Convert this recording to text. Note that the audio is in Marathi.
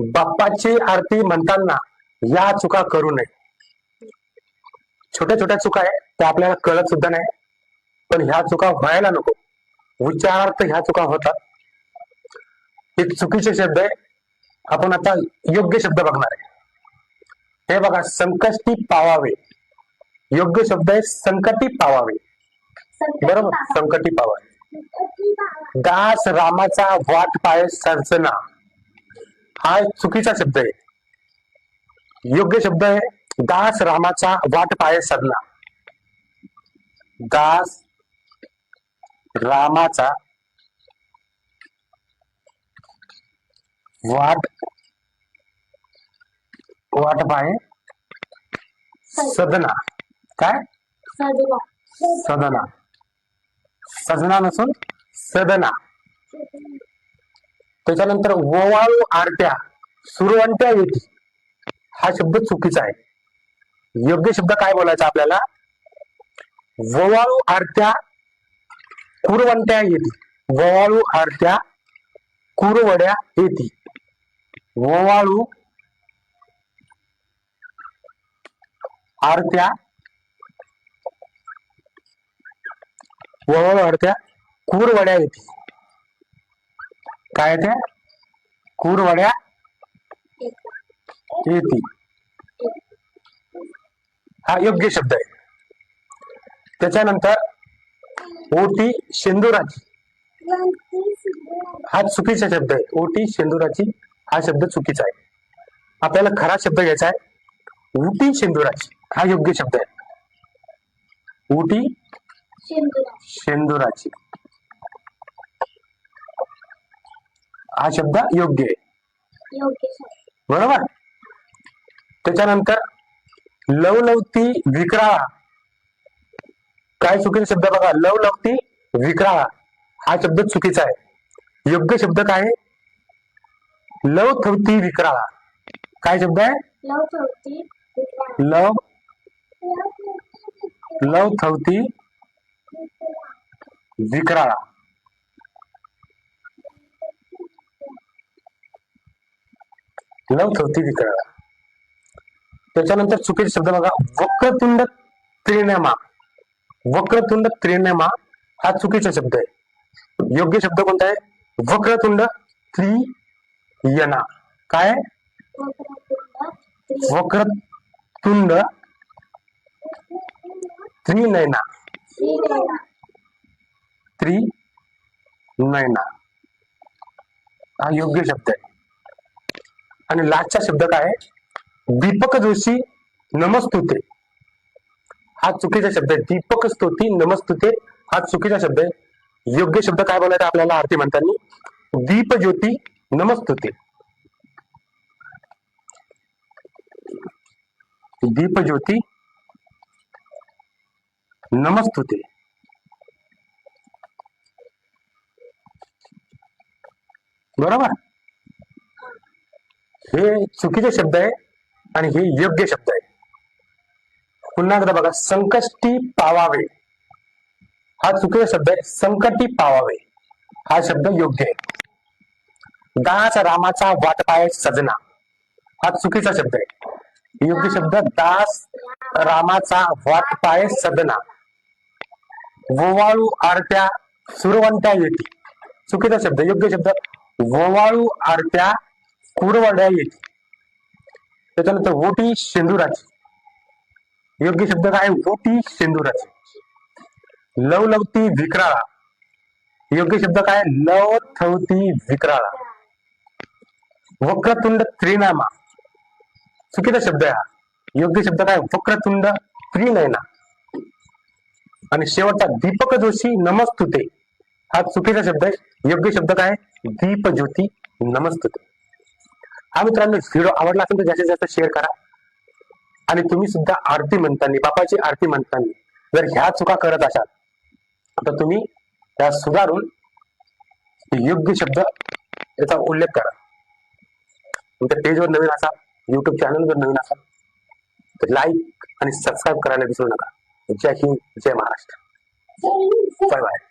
बाप्पाची आरती म्हणताना या चुका करू नये. छोट्या छोट्या चुका आहे त्या आपल्याला कळत सुद्धा नाही. पण ह्या चुका व्हायला नको. उच्चारार्थ ह्या चुका होतात. हे चुकीचे शब्द आहे आपण आता योग्य शब्द बघणार आहे. हे बघा संकष्टी पावावे. योग्य शब्द आहे संकटी पावावे. बरोबर? संकटी पावावे. दास रामाचा वाट पाय सरचना हा चुकीचा शब्द आहे. योग्य शब्द आहे. दास रामाचा वाट पाय सरना दास रामाचा वाट वाट पाय सदना काय? सदना सजना. नसून सदना. त्याच्यानंतर ओवाळू आरत्या सुरवंट्या येती. हा शब्द चुकीचा आहे. योग्य शब्द काय बोलायचा आपल्याला? ववाळू आरत्या कुरवंट्या येती. ववाळू आरत्या कुरवड्या येती. ववाळू आरत्या ववाळू आरत्या कुरवड्या येती. काय त्या? कुरवड्या? येती हा योग्य शब्द आहे. त्याच्यानंतर ओटी शेंदुराची. हा चुकीचा शब्द आहे. ओटी शेंदुराची हा शब्द चुकीचा आहे. आपल्याला खरा शब्द घ्यायचा आहे. उटी शेंदुराची हा योग्य शब्द आहे. उटी शेंदुराची. हा शब्द योग्य आहे. बरोबर? त्याच्यानंतर लवलवती विक्राळा. काय चुकीचा शब्द बघा? लवलवती विक्राळा. हा शब्द चुकीचा आहे. योग्य शब्द काय आहे? लवथवती विक्राळा. काय शब्द आहे? लव लवथवती विक्राळा. लवथवती विक्राळा त्याच्यानंतर चुकीचे शब्द बघा वक्रतुंड त्रिनेमा. वक्रतुंड त्रिनेमा हा चुकीचा शब्द आहे. योग्य शब्द कोणता आहे? वक्रतुंड त्रियना काय? वक्रतुंड त्रिनयना. त्रिनयना. हा योग्य शब्द आहे. आणि लास्टचा शब्द काय आहे? दीपक जोशी नमस्तुते. हा चुकीचा शब्द आहे. दीपक स्तुती नमस्तुते. हा चुकीचा शब्द आहे. योग्य शब्द काय बोलायचा आपल्याला? आरती म्हणताना. दीप ज्योती नमस्तुते. दीप ज्योती नमस्तुते. बरोबर? हे चुकीचे शब्द आहे आणि हे योग्य शब्द आहे. पुन्हा एकदा बघा संकष्टी पावावे. हा चुकीचा शब्द आहे संकटी पावावे. हा शब्द योग्य आहे. दास रामाचा वाटपाय सजना. हा चुकीचा शब्द आहे. योग्य शब्द दास रामाचा वाटपाय सदना वोवाळू आरत्या सुरवंत्या येती चुकीचा शब्द योग्य शब्द वोवाळू आरत्या कुरवड्या येते त्याच्यानंतर ओटी शेंदुराची योग्य शब्द काय? ओटी शेंदुराची लवलवती विक्राळा. योग्य शब्द काय? लवथवती विक्राळा. वक्रतुंड त्रिनामा. चुकीचा शब्द आहे हा. योग्य शब्द काय? वक्रतुंड त्रिनयना. आणि शेवटचा दीपक जोशी नमस्तुते. हा चुकीचा शब्द आहे. योग्य शब्द काय? दीप ज्योती नमस्तुते. हा मित्रांनो व्हिडिओ आवडला असेल तर जास्तीत जास्त शेअर करा. आणि तुम्ही सुद्धा आरती म्हणताना बापाची आरती म्हणताना जर ह्या चुका करत असाल तर तुम्ही त्या सुधारून योग्य शब्द याचा उल्लेख करा. तुमच्या पेजवर नवीन असाल युट्यूब चॅनलवर नवीन असाल तर लाईक आणि सबस्क्राईब करायला विसरू नका. जय हिंद जय महाराष्ट्र. Bye bye